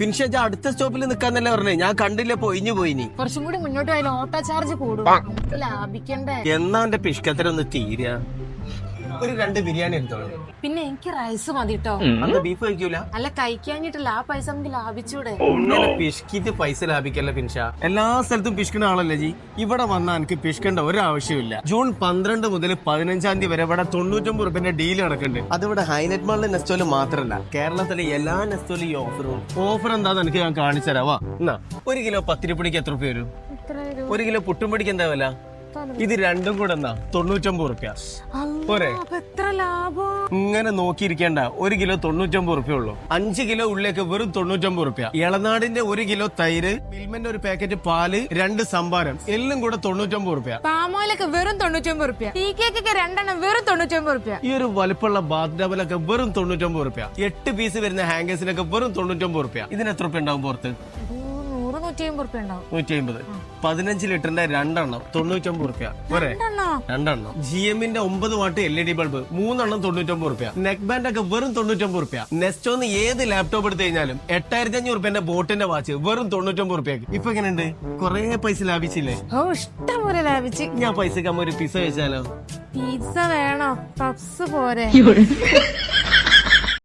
ഫിൻഷേജ് അടുത്ത സ്റ്റോപ്പിൽ നിൽക്കാന്നല്ലേ പറഞ്ഞേ. ഞാൻ കണ്ടില്ല പൊയിഞ്ഞു പോയിനി കുറച്ചും കൂടി മുന്നോട്ട് പോയാലും ഓട്ടോ ചാർജ് കൂടും. ലാഭിക്കണ്ടേ? എന്നാ എന്റെ പിഷ്കത്തരൊന്ന് തീര ഒരു രണ്ട് ബിരിയാണി എടുത്തോളൂ. പിന്നെ എനിക്ക് റൈസ് മതി കേട്ടോ അന്ന് ബീഫ് കഴിക്കൂല? അല്ല കഴിക്കാഞ്ഞിട്ടില്ല. ആ പൈസ നമുക്ക് ലാഭിച്ചൂടെ? ഇങ്ങനെ പിഷ്കിട്ട് പൈസ ലാഭിക്കല്ല പിൻഷ? എല്ലാ സ്ഥലത്തും പിഷ്കണ ആളല്ലേ ജി? ഇവിടെ വന്നാൽ എനിക്ക് പിഷ്കണ്ട ഒരു ആവശ്യമില്ല ജൂൺ പന്ത്രണ്ട് മുതൽ പതിനഞ്ചാം തീയതി വരെ ഇവിടെ തൊണ്ണൂറ്റൊമ്പത് റുപ്യന്റെ ഡീൽ നടക്കുന്നുണ്ട് അത് ഇവിടെ ഹൈനെറ്റ് മാളിലെ നെസ്റ്റോൽ മാത്രമല്ല കേരളത്തിലെ എല്ലാ നെസ്റ്റോലും ഈ ഓഫറും ഓഫർ എന്താന്ന് എനിക്ക് ഞാൻ കാണിച്ചു തരാവാ എന്നാ. ഒരു കിലോ പത്തിരിപ്പൊടിക്ക് എത്ര രൂപ വരും? ഒരു കിലോ പുട്ടുംപൊടിക്ക് എന്താ വില? ഇത് രണ്ടും കൂടെ എന്നാ? തൊണ്ണൂറ്റൊമ്പത് റുപ്യ പോരെ? ഇങ്ങനെ നോക്കിയിരിക്കേണ്ട. ഒരു കിലോ തൊണ്ണൂറ്റൊമ്പത് റുപ്യ ഉള്ളു. അഞ്ച് കിലോ ഉള്ളിലേക്ക് വെറും തൊണ്ണൂറ്റൊമ്പത് റുപ്യ ഇളനാടിന്റെ ഒരു കിലോ തൈര് മിൽമന്റെ ഒരു പാക്കറ്റ് പാൽ രണ്ട് സംഭാരം. എല്ലാം കൂടെ തൊണ്ണൂറ്റൊമ്പത് റുപ്യ പാമോയിലൊക്കെ വെറും തൊണ്ണൂറ്റൊമ്പത് റുപ്യ ടീ കേക്കൊക്കെ രണ്ടെണ്ണം വെറും തൊണ്ണൂറ്റൊമ്പത് റുപ്യ ഈ ഒരു വലുപ്പമുള്ള ബാത്ത് ഡബലൊക്കെ വെറും തൊണ്ണൂറ്റൊമ്പത് റുപ്യ എട്ട് പീസ് വരുന്ന ഹാങ്കേഴ്സിനൊക്കെ വെറും തൊണ്ണൂറ്റൊമ്പത് റുപ്യ ഇതിന് എത്ര റുപ്യ ഉണ്ടാവും പുറത്ത്? നൂറ്റി അമ്പത് റുപ്യ ഉണ്ടാവും പതിനഞ്ച് ലിറ്ററിന്റെ രണ്ടെണ്ണം തൊണ്ണൂറ്റൊമ്പത് റുപ്യ പോരെ? രണ്ടെണ്ണോ? രണ്ടെണ്ണം. ജി എമ്മിന്റെ ഒമ്പത് watt L E D bulb മൂന്നെണ്ണം തൊണ്ണൂറ്റൊമ്പത് റുപ്യ നെക്ക് ബാൻഡ് ഒക്കെ വെറും തൊണ്ണൂറ്റൊമ്പത് റുപ്യ നെസ്റ്റോന്ന് ഏത് ലാപ്ടോപ്പ് എടുത്തു കഴിഞ്ഞാലും എട്ടായിരത്തി അഞ്ഞൂറ് റുപ്യന്റെ ബോട്ടിന്റെ വാച്ച് വെറും തൊണ്ണൂറ്റൊമ്പത് റുപ്യക്ക് ഇപ്പൊ എങ്ങനെയുണ്ട്? കൊറേ പൈസ ലാഭിച്ചില്ലേ? ഓ ഇഷ്ടം പോലെ ലാഭിച്ച്. ഞാൻ പൈസക്ക് അമ്മ ഒരു പിസ വെച്ചാലോ പിസ്സ വേണോ? പപ്സ് പോരെ.